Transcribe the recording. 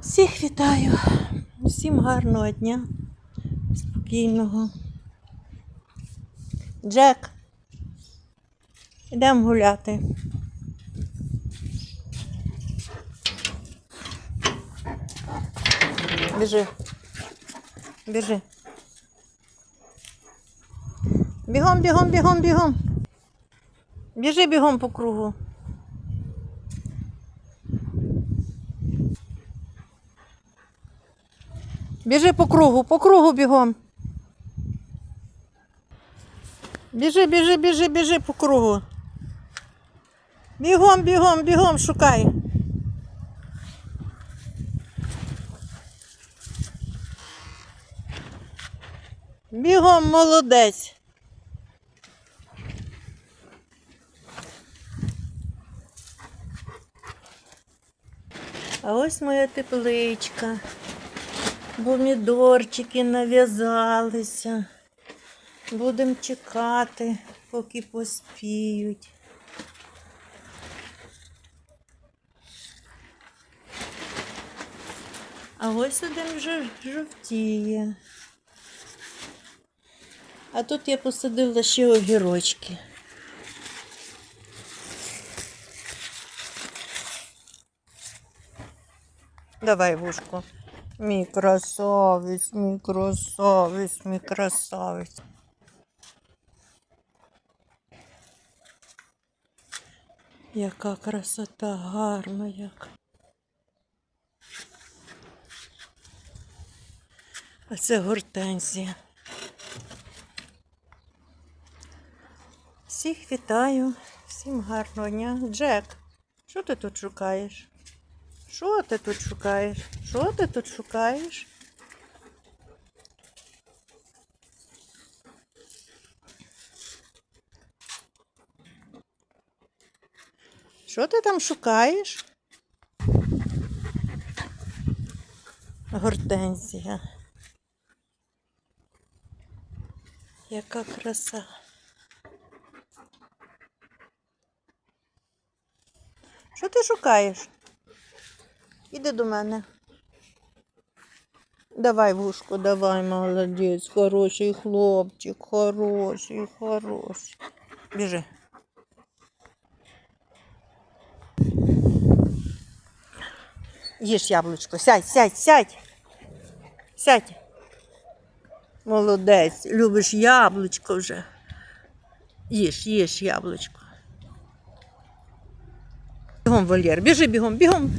Всіх вітаю, всім гарного дня, спокійного. Джек, йдемо гуляти. Біжи. Біжи. Бігом, бігом, бігом, бігом. Біжи бігом по кругу. Біжи по кругу, по кругу бігом. Біжи, біжи, біжи, біжи по кругу. Бігом, бігом, бігом, шукай. Бігом молодець. А ось моя тепличка. Помідорчики нав'язалися. Будемо чекати, поки поспіють. А ось один вже жовтіє. А тут я посадила ще огірочки. Давай вушку. Мій красавець, мій красавець, мій красавець. Яка красота гарна як. А це гортензія. Всіх вітаю, всім гарного дня. Джек, що ти тут шукаєш? Що ти тут шукаєш? Що ти тут шукаєш? Що ти там шукаєш? Гортензія. Яка краса. Що ти шукаєш? Іди до мене. Давай, вушко, давай, молодець, хороший хлопчик, хороший, хороший. Біжи. Їж яблучко, сядь, сядь, сядь. Сядь. Молодець, любиш яблучко вже. Їж, їж яблучко. Бігом, Валєр, біжи бігом, бігом.